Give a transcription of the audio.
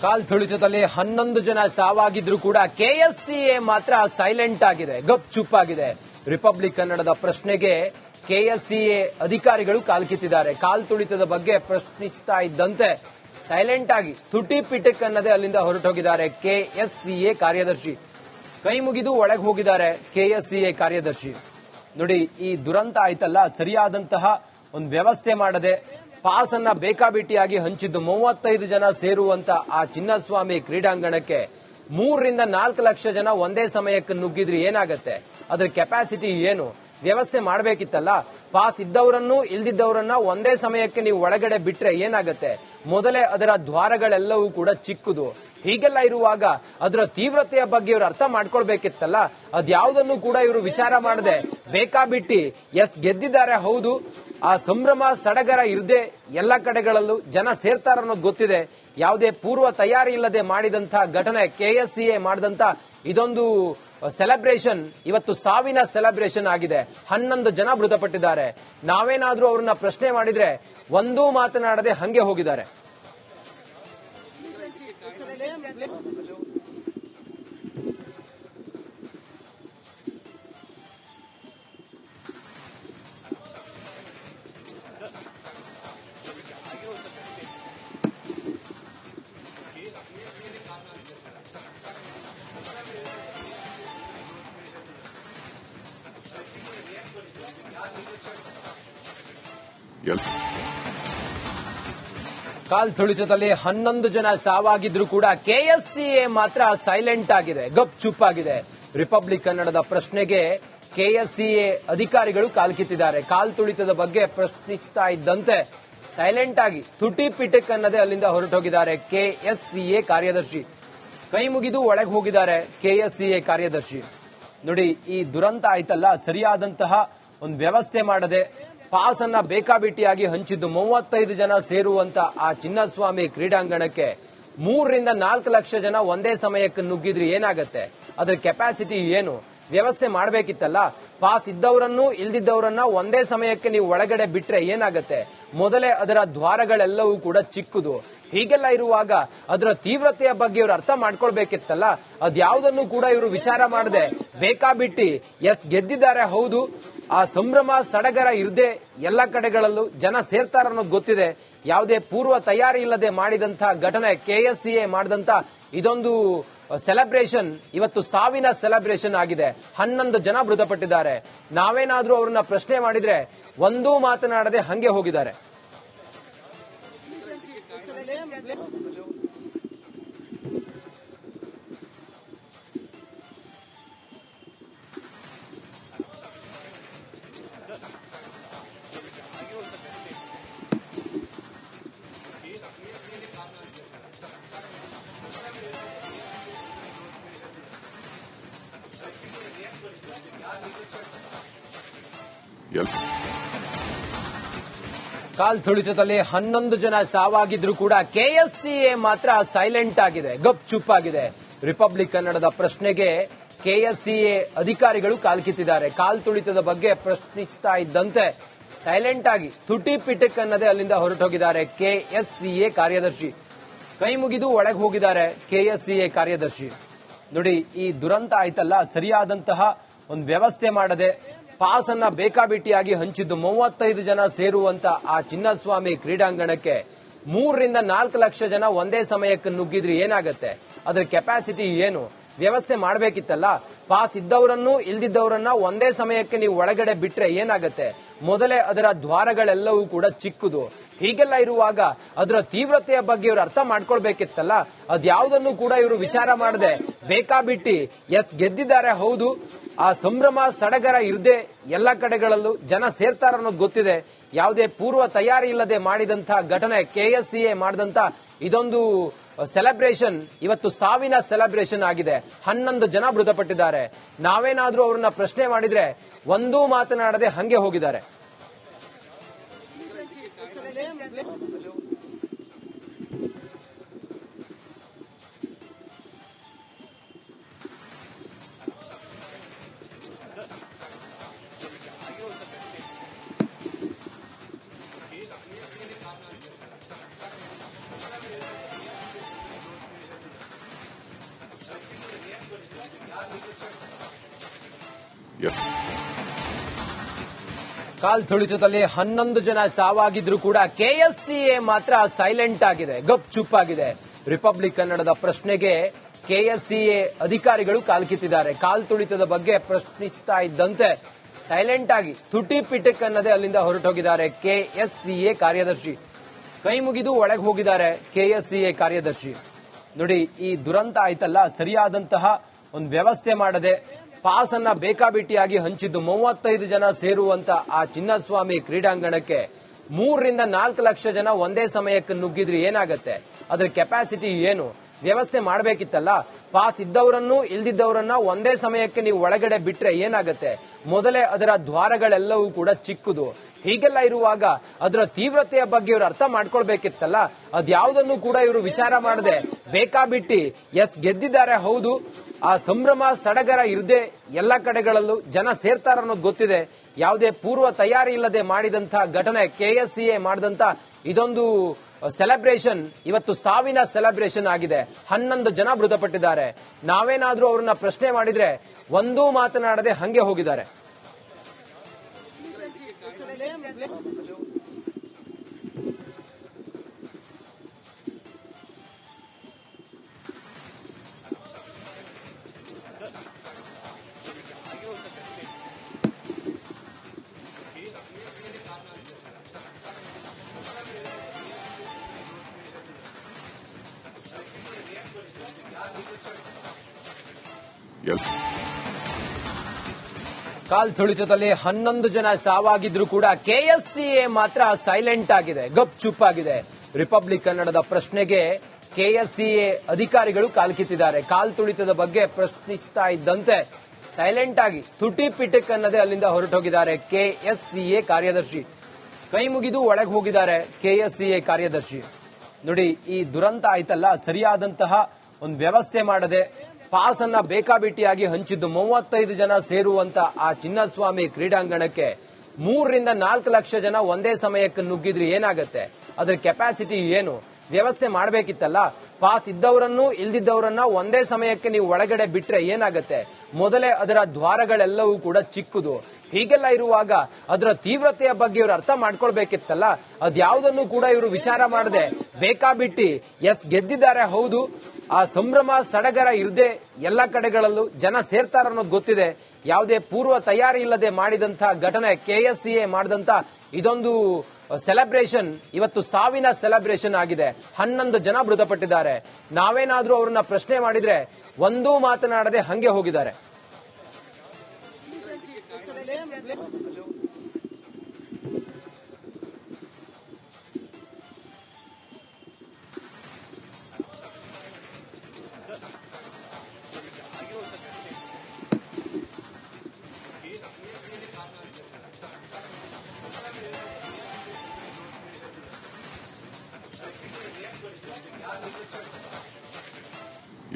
ಕಾಲ್ ತುಳಿತದಲ್ಲಿ ಹನ್ನೊಂದು ಜನ ಸಾವಾಗಿದ್ರು ಕೂಡ ಕೆಎಸ್ಸಿಎ ಮಾತ್ರ ಸೈಲೆಂಟ್ ಆಗಿದೆ, ಗಪ್ ಚುಪ್ ಆಗಿದೆ. ರಿಪಬ್ಲಿಕ್ ಕನ್ನಡದ ಪ್ರಶ್ನೆಗೆ ಕೆಎಸ್ಸಿಎ ಅಧಿಕಾರಿಗಳು ಕಾಲ್ಕಿತ್ತಿದ್ದಾರೆ ಕಾಲ್ ತುಳಿತದ ಬಗ್ಗೆ ಪ್ರಶ್ನಿಸ್ತಾ ಇದ್ದಂತೆ ಸೈಲೆಂಟ್ ಆಗಿ ತುಟಿ ಪಿಟಕ್ ಅನ್ನದೇ ಅಲ್ಲಿಂದ ಹೊರಟೋಗಿದ್ದಾರೆ ಕೆಎಸ್ಸಿಎ ಕಾರ್ಯದರ್ಶಿ. ಕೈ ಮುಗಿದು ಒಳಗೆ ಹೋಗಿದ್ದಾರೆ ಕೆಎಸ್ಸಿಎ ಕಾರ್ಯದರ್ಶಿ. ನೋಡಿ, ಈ ದುರಂತ ಆಯ್ತಲ್ಲ, ಸರಿಯಾದಂತಹ ಒಂದು ವ್ಯವಸ್ಥೆ ಮಾಡದೆ ಪಾಸ್ ಅನ್ನ ಬೇಕಾಬಿಟ್ಟಿಯಾಗಿ ಹಂಚಿದ್ದು ಮೂವತ್ತೈದು ಜನ ಸೇರುವಂತ ಆ ಚಿನ್ನಸ್ವಾಮಿ ಕ್ರೀಡಾಂಗಣಕ್ಕೆ ಮೂರರಿಂದ ನಾಲ್ಕು ಲಕ್ಷ ಜನ ಒಂದೇ ಸಮಯಕ್ಕೆ ನುಗ್ಗಿದ್ರೆ ಏನಾಗತ್ತೆ? ಅದ್ರ ಕೆಪಾಸಿಟಿ ಏನು? ವ್ಯವಸ್ಥೆ ಮಾಡಬೇಕಿತ್ತಲ್ಲ? ಪಾಸ್ ಇದ್ದವರನ್ನು ಇಲ್ದಿದ್ದವರನ್ನ ಒಂದೇ ಸಮಯಕ್ಕೆ ನೀವು ಒಳಗಡೆ ಬಿಟ್ರೆ ಏನಾಗುತ್ತೆ? ಮೊದಲೇ ಅದರ ದ್ವಾರಗಳೆಲ್ಲವೂ ಕೂಡ ಚಿಕ್ಕದು. ಹೀಗೆಲ್ಲ ಇರುವಾಗ ಅದರ ತೀವ್ರತೆಯ ಬಗ್ಗೆ ಇವರು ಅರ್ಥ ಮಾಡ್ಕೊಳ್ಬೇಕಿತ್ತಲ್ಲ? ಅದ್ಯಾವುದನ್ನು ಕೂಡ ಇವರು ವಿಚಾರ ಮಾಡದೆ ಬೇಕಾಬಿಟ್ಟಿ ಎಸ್ ಗೆದ್ದಿದ್ದಾರೆ, ಹೌದು. ಆ ಸಂಭ್ರಮ, ಸಡಗರ ಇರದೆ ಎಲ್ಲ ಕಡೆಗಳಲ್ಲೂ ಜನ ಸೇರ್ತಾರ ಅನ್ನೋದು ಗೊತ್ತಿದೆ. ಯಾವುದೇ ಪೂರ್ವ ತಯಾರಿ ಇಲ್ಲದೆ ಮಾಡಿದಂತಹ ಘಟನೆ ಕೆಎಸ್ಸಿಎ ಮಾಡಿದಂತ ಇದೊಂದು ಸೆಲೆಬ್ರೇಷನ್, ಇವತ್ತು ಸಾವಿನ ಸೆಲೆಬ್ರೇಷನ್ ಆಗಿದೆ. ಹನ್ನೊಂದು ಜನ ಮೃತಪಟ್ಟಿದ್ದಾರೆ. ನಾವೇನಾದ್ರೂ ಅವ್ರನ್ನ ಪ್ರಶ್ನೆ ಮಾಡಿದ್ರೆ ಒಂದೂ ಮಾತನಾಡದೆ ಹಂಗೆ ಹೋಗಿದ್ದಾರೆ. ですね。Yes. ಕಾಲ್ ತುಳಿತದಲ್ಲಿ ಹನ್ನೊಂದು ಜನ ಸಾವಾಗಿದ್ರು ಕೂಡ ಕೆಎಸ್ಸಿಎ ಮಾತ್ರ ಸೈಲೆಂಟ್ ಆಗಿದೆ, ಗಪ್ ಚುಪ್ ಆಗಿದೆ. ರಿಪಬ್ಲಿಕ್ ಕನ್ನಡದ ಪ್ರಶ್ನೆಗೆ ಕೆಎಸ್ಸಿಎ ಅಧಿಕಾರಿಗಳು ಕಾಲ್ಕಿತ್ತಿದ್ದಾರೆ ಕಾಲ್ ತುಳಿತದ ಬಗ್ಗೆ ಪ್ರಶ್ನಿಸ್ತಾ ಇದ್ದಂತೆ ಸೈಲೆಂಟ್ ಆಗಿ ತುಟಿ ಪಿಟಕ್ ಅನ್ನದೇ ಅಲ್ಲಿಂದ ಹೊರಟೋಗಿದ್ದಾರೆ ಕೆಎಸ್ಸಿಎ ಕಾರ್ಯದರ್ಶಿ. ಕೈ ಮುಗಿದು ಒಳಗೆ ಹೋಗಿದ್ದಾರೆ ಕೆಎಸ್ಸಿಎ ಕಾರ್ಯದರ್ಶಿ. ನೋಡಿ, ಈ ದುರಂತ ಆಯ್ತಲ್ಲ, ಸರಿಯಾದಂತಹ ಒಂದು ವ್ಯವಸ್ಥೆ ಮಾಡದೆ ಪಾಸ್ ಅನ್ನ ಬೇಕಾಬಿಟ್ಟಿಯಾಗಿ ಹಂಚಿದ್ದು ಮೂವತ್ತೈದು ಜನ ಸೇರುವಂತ ಆ ಚಿನ್ನಸ್ವಾಮಿ ಕ್ರೀಡಾಂಗಣಕ್ಕೆ ಮೂರರಿಂದ ನಾಲ್ಕು ಲಕ್ಷ ಜನ ಒಂದೇ ಸಮಯಕ್ಕೆ ನುಗ್ಗಿದ್ರೆ ಏನಾಗುತ್ತೆ? ಅದ್ರ ಕೆಪಾಸಿಟಿ ಏನು? ವ್ಯವಸ್ಥೆ ಮಾಡಬೇಕಿತ್ತಲ್ಲ? ಪಾಸ್ ಇದ್ದವರನ್ನು ಇಲ್ದಿದ್ದವರನ್ನ ಒಂದೇ ಸಮಯಕ್ಕೆ ನೀವು ಒಳಗಡೆ ಬಿಟ್ರೆ ಏನಾಗತ್ತೆ? ಮೊದಲೇ ಅದರ ದ್ವಾರಗಳೆಲ್ಲವೂ ಕೂಡ ಚಿಕ್ಕದು. ಹೀಗೆಲ್ಲ ಇರುವಾಗ ಅದರ ತೀವ್ರತೆಯ ಬಗ್ಗೆ ಇವರು ಅರ್ಥ ಮಾಡ್ಕೊಳ್ಬೇಕಿತ್ತಲ್ಲ? ಅದ್ಯಾವುದನ್ನು ಕೂಡ ಇವರು ವಿಚಾರ ಮಾಡದೆ, ಬೇಕಾಬಿಟ್ಟಿ ಎಸ್ ಗೆದ್ದಿದ್ದಾರೆ, ಹೌದು. ಆ ಸಂಭ್ರಮ ಸಡಗರ ಇರದೆ ಎಲ್ಲ ಕಡೆಗಳಲ್ಲೂ ಜನ ಸೇರ್ತಾರ ಅನ್ನೋದು ಗೊತ್ತಿದೆ. ಯಾವುದೇ ಪೂರ್ವ ತಯಾರಿ ಇಲ್ಲದೆ ಮಾಡಿದಂತಹ ಘಟನೆ ಎ ಮಾಡಿದಂತ ಇದೊಂದು ಸೆಲೆಬ್ರೇಷನ್ ಇವತ್ತು ಸಾವಿನ ಸೆಲೆಬ್ರೇಷನ್ ಆಗಿದೆ. ಹನ್ನೊಂದು ಜನ ಮೃತಪಟ್ಟಿದ್ದಾರೆ. ನಾವೇನಾದ್ರೂ ಅವ್ರನ್ನ ಪ್ರಶ್ನೆ ಮಾಡಿದ್ರೆ ಒಂದೂ ಮಾತನಾಡದೆ ಹಂಗೆ ಹೋಗಿದ್ದಾರೆ. ತುಳಿತದಲ್ಲಿ ಹನ್ನೊಂದು ಜನ ಸಾವಾಗಿದ್ರು ಕೂಡ ಕೆಎಸ್ಸಿಎ ಮಾತ್ರ ಸೈಲೆಂಟ್ ಆಗಿದೆ, ಗಪ್ ಚುಪ್ ಆಗಿದೆ. ರಿಪಬ್ಲಿಕ್ ಕನ್ನಡದ ಪ್ರಶ್ನೆಗೆ ಕೆಎಸ್ಸಿಎ ಅಧಿಕಾರಿಗಳು ಕಾಲ್ಕಿತ್ತಿದ್ದಾರೆ ಕಾಲ್ ತುಳಿತದ ಬಗ್ಗೆ ಪ್ರಶ್ನಿಸ್ತಾ ಇದ್ದಂತೆ ಸೈಲೆಂಟ್ ಆಗಿ ತುಟಿ ಪಿಟಕ್ ಅನ್ನದೇ ಅಲ್ಲಿಂದ ಹೊರಟೋಗಿದ್ದಾರೆ ಕೆಎಸ್ಸಿಎ ಕಾರ್ಯದರ್ಶಿ. ಕೈ ಮುಗಿದು ಒಳಗೆ ಹೋಗಿದ್ದಾರೆ ಕೆಎಸ್ಸಿಎ ಕಾರ್ಯದರ್ಶಿ. ನೋಡಿ, ಈ ದುರಂತ ಆಯ್ತಲ್ಲ, ಸರಿಯಾದಂತಹ ಒಂದು ವ್ಯವಸ್ಥೆ ಮಾಡದೆ ಪಾಸ್ ಅನ್ನ ಬೇಕಾಬಿಟ್ಟಿಯಾಗಿ ಹಂಚಿದ್ದು ಮೂವತ್ತೈದು ಜನ ಸೇರುವಂತ ಆ ಚಿನ್ನಸ್ವಾಮಿ ಕ್ರೀಡಾಂಗಣಕ್ಕೆ ಮೂರರಿಂದ ನಾಲ್ಕು ಲಕ್ಷ ಜನ ಒಂದೇ ಸಮಯಕ್ಕೆ ನುಗ್ಗಿದ್ರೆ ಏನಾಗುತ್ತೆ? ಅದ್ರ ಕೆಪಾಸಿಟಿ ಏನು? ವ್ಯವಸ್ಥೆ ಮಾಡಬೇಕಿತ್ತಲ್ಲ? ಪಾಸ್ ಇದ್ದವರನ್ನು ಇಲ್ದಿದ್ದವರನ್ನ ಒಂದೇ ಸಮಯಕ್ಕೆ ನೀವು ಒಳಗಡೆ ಬಿಟ್ರೆ ಏನಾಗುತ್ತೆ? ಮೊದಲೇ ಅದರ ದ್ವಾರಗಳೆಲ್ಲವೂ ಕೂಡ ಚಿಕ್ಕದು. ಹೀಗೆಲ್ಲ ಇರುವಾಗ ಅದರ ತೀವ್ರತೆಯ ಬಗ್ಗೆ ಇವರು ಅರ್ಥ ಮಾಡ್ಕೊಳ್ಬೇಕಿತ್ತಲ್ಲ? ಅದ್ಯಾವುದನ್ನು ಕೂಡ ಇವರು ವಿಚಾರ ಮಾಡದೆ. ಬೇಕಾಬಿಟ್ಟಿ ಎಸ್ ಗೆದ್ದಿದ್ದಾರೆ, ಹೌದು. ಆ ಸಂಭ್ರಮ ಸಡಗರ ಇರದೆ ಎಲ್ಲ ಕಡೆಗಳಲ್ಲೂ ಜನ ಸೇರ್ತಾರ ಅನ್ನೋದು ಗೊತ್ತಿದೆ. ಯಾವುದೇ ಪೂರ್ವ ತಯಾರಿ ಇಲ್ಲದೆ ಮಾಡಿದಂತಹ ಘಟನೆ ಕೆಎಸ್ಸಿಎ ಮಾಡಿದಂತ ಇದೊಂದು ಸೆಲೆಬ್ರೇಷನ್ ಇವತ್ತು ಸಾವಿನ ಸೆಲೆಬ್ರೇಷನ್ ಆಗಿದೆ. ಹನ್ನೊಂದು ಜನ ಮೃತಪಟ್ಟಿದ್ದಾರೆ. ನಾವೇನಾದ್ರೂ ಅವ್ರನ್ನ ಪ್ರಶ್ನೆ ಮಾಡಿದ್ರೆ ಒಂದೂ ಮಾತನಾಡದೆ ಹಂಗೆ ಹೋಗಿದ್ದಾರೆ. ಕಾಲ್ ತುಳಿತದಲ್ಲಿ ಹನ್ನೊಂದು ಜನ ಸಾವಾಗಿದ್ರು ಕೂಡ ಕೆಎಸ್ಸಿಎ ಮಾತ್ರ ಸೈಲೆಂಟ್ ಆಗಿದೆ, ಗಪ್ ಚುಪ್ ಆಗಿದೆ. ರಿಪಬ್ಲಿಕ್ ಕನ್ನಡದ ಪ್ರಶ್ನೆಗೆ ಕೆಎಸ್ಸಿಎ ಅಧಿಕಾರಿಗಳು ಕಾಲ್ಕಿತ್ತಿದ್ದಾರೆ ಕಾಲ್ ತುಳಿತದ ಬಗ್ಗೆ ಪ್ರಶ್ನಿಸ್ತಾ ಇದ್ದಂತೆ ಸೈಲೆಂಟ್ ಆಗಿ ತುಟಿ ಪಿಟಕ್ ಅನ್ನದೇ ಅಲ್ಲಿಂದ ಹೊರಟೋಗಿದ್ದಾರೆ ಕೆಎಸ್ಸಿಎ ಕಾರ್ಯದರ್ಶಿ. ಕೈ ಮುಗಿದು ಒಳಗೆ ಹೋಗಿದ್ದಾರೆ ಕೆಎಸ್ಸಿಎ ಕಾರ್ಯದರ್ಶಿ. ನೋಡಿ, ಈ ದುರಂತ ಆಯ್ತಲ್ಲ, ಸರಿಯಾದಂತಹ ಒಂದು ವ್ಯವಸ್ಥೆ ಮಾಡದೆ ಪಾಸ್ ಅನ್ನ ಬೇಕಾಬಿಟ್ಟಿಯಾಗಿ ಹಂಚಿದ್ದು ಮೂವತ್ತೈದು ಜನ ಸೇರುವಂತ ಆ ಚಿನ್ನಸ್ವಾಮಿ ಕ್ರೀಡಾಂಗಣಕ್ಕೆ ಮೂರರಿಂದ ನಾಲ್ಕು ಲಕ್ಷ ಜನ ಒಂದೇ ಸಮಯಕ್ಕೆ ನುಗ್ಗಿದ್ರೆ ಏನಾಗುತ್ತೆ? ಅದ್ರ ಕೆಪಾಸಿಟಿ ಏನು? ವ್ಯವಸ್ಥೆ ಮಾಡಬೇಕಿತ್ತಲ್ಲ? ಪಾಸ್ ಇದ್ದವರನ್ನು ಇಲ್ದಿದ್ದವರನ್ನ ಒಂದೇ ಸಮಯಕ್ಕೆ ನೀವು ಒಳಗಡೆ ಬಿಟ್ರೆ ಏನಾಗುತ್ತೆ? ಮೊದಲೇ ಅದರ ದ್ವಾರಗಳೆಲ್ಲವೂ ಕೂಡ ಚಿಕ್ಕದು. ಹೀಗೆಲ್ಲ ಇರುವಾಗ ಅದರ ತೀವ್ರತೆಯ ಬಗ್ಗೆ ಇವರು ಅರ್ಥ ಮಾಡ್ಕೊಳ್ಬೇಕಿತ್ತಲ್ಲ? ಅದ್ಯಾವುದನ್ನು ಕೂಡ ಇವರು ವಿಚಾರ ಮಾಡದೆ ಬೇಕಾಬಿಟ್ಟಿ ಎಸ್ ಗೆದ್ದಿದ್ದಾರೆ ಹೌದು. ಆ ಸಂಭ್ರಮ ಸಡಗರ ಇರದೆ ಎಲ್ಲ ಕಡೆಗಳಲ್ಲೂ ಜನ ಸೇರ್ತಾರ ಅನ್ನೋದು ಗೊತ್ತಿದೆ. ಯಾವುದೇ ಪೂರ್ವ ತಯಾರಿ ಇಲ್ಲದೆ ಮಾಡಿದಂತಹ ಘಟನೆ ಕೆಎಸ್ಸಿಎ ಮಾಡಿದಂತ ಇದೊಂದು ಸೆಲೆಬ್ರೇಷನ್ ಇವತ್ತು ಸಾವಿನ ಸೆಲೆಬ್ರೇಷನ್ ಆಗಿದೆ. ಹನ್ನೊಂದು ಜನ ಮೃತಪಟ್ಟಿದ್ದಾರೆ. ನಾವೇನಾದ್ರೂ ಅವ್ರನ್ನ ಪ್ರಶ್ನೆ ಮಾಡಿದ್ರೆ ಒಂದೂ ಮಾತನಾಡದೆ ಹಂಗೆ ಹೋಗಿದ್ದಾರೆ. Yes. ಕಾಲ್ ತುಳಿತದಲ್ಲಿ ಹನ್ನೊಂದು ಜನ ಸಾವಾಗಿದ್ರು ಕೂಡ ಕೆಎಸ್ಸಿಎ ಮಾತ್ರ ಸೈಲೆಂಟ್ ಆಗಿದೆ, ಗಪ್ ಚುಪ್ ಆಗಿದೆ. ರಿಪಬ್ಲಿಕ್ ಕನ್ನಡದ ಪ್ರಶ್ನೆಗೆ ಕೆಎಸ್ಸಿಎ ಅಧಿಕಾರಿಗಳು ಕಾಲ್ಕಿತ್ತಿದ್ದಾರೆ ಕಾಲ್ ತುಳಿತದ ಬಗ್ಗೆ ಪ್ರಶ್ನಿಸ್ತಾ ಇದ್ದಂತೆ ಸೈಲೆಂಟ್ ಆಗಿ ತುಟಿ ಪಿಟಕ್ ಅನ್ನದೇ ಅಲ್ಲಿಂದ ಹೊರಟೋಗಿದ್ದಾರೆ ಕೆಎಸ್ಸಿಎ ಕಾರ್ಯದರ್ಶಿ. ಕೈ ಮುಗಿದು ಒಳಗೆ ಹೋಗಿದ್ದಾರೆ ಕೆಎಸ್ಸಿಎ ಕಾರ್ಯದರ್ಶಿ. ನೋಡಿ, ಈ ದುರಂತ ಆಯ್ತಲ್ಲ, ಸರಿಯಾದಂತಹ ಒಂದು ವ್ಯವಸ್ಥೆ ಮಾಡದೆ ಪಾಸ್ ಅನ್ನ ಬೇಕಾಬಿಟ್ಟಿಯಾಗಿ ಹಂಚಿದ್ದು ಮೂವತ್ತೈದು ಜನ ಸೇರುವಂತ ಆ ಚಿನ್ನಸ್ವಾಮಿ ಕ್ರೀಡಾಂಗಣಕ್ಕೆ ಮೂರರಿಂದ ನಾಲ್ಕು ಲಕ್ಷ ಜನ ಒಂದೇ ಸಮಯಕ್ಕೆ ನುಗ್ಗಿದ್ರೆ ಏನಾಗುತ್ತೆ? ಅದ್ರ ಕೆಪಾಸಿಟಿ ಏನು? ವ್ಯವಸ್ಥೆ ಮಾಡಬೇಕಿತ್ತಲ್ಲ? ಪಾಸ್ ಇದ್ದವರನ್ನು ಇಲ್ದಿದ್ದವರನ್ನ ಒಂದೇ ಸಮಯಕ್ಕೆ ನೀವು ಒಳಗಡೆ ಬಿಟ್ರೆ ಏನಾಗುತ್ತೆ? ಮೊದಲೇ ಅದರ ದ್ವಾರಗಳೆಲ್ಲವೂ ಕೂಡ ಚಿಕ್ಕದು. ಹೀಗೆಲ್ಲ ಇರುವಾಗ ಅದರ ತೀವ್ರತೆಯ ಬಗ್ಗೆ ಇವರು ಅರ್ಥ ಮಾಡ್ಕೊಳ್ಬೇಕಿತ್ತಲ್ಲ? ಅದ್ಯಾವುದನ್ನು ಕೂಡ ಇವರು ವಿಚಾರ ಮಾಡದೆ. ಬೇಕಾಬಿಟ್ಟಿ ಎಸ್ ಗೆದ್ದಿದ್ದಾರೆ, ಹೌದು. ಆ ಸಂಭ್ರಮ ಸಡಗರ ಇರದೆ ಎಲ್ಲ ಕಡೆಗಳಲ್ಲೂ ಜನ ಸೇರ್ತಾರ ಅನ್ನೋದು ಗೊತ್ತಿದೆ. ಯಾವುದೇ ಪೂರ್ವ ತಯಾರಿ ಇಲ್ಲದೆ ಮಾಡಿದಂತ ಘಟನೆ ಕೆಎಸ್ಸಿಎ ಮಾಡಿದಂತ ಇದೊಂದು ಸೆಲೆಬ್ರೇಷನ್ ಇವತ್ತು ಸಾವಿನ ಸೆಲೆಬ್ರೇಷನ್ ಆಗಿದೆ. ಹನ್ನೊಂದು ಜನ ಮೃತಪಟ್ಟಿದ್ದಾರೆ. ನಾವೇನಾದ್ರೂ ಅವ್ರನ್ನ ಪ್ರಶ್ನೆ ಮಾಡಿದ್ರೆ ಒಂದೂ ಮಾತನಾಡದೆ ಹಂಗೆ ಹೋಗಿದ್ದಾರೆ.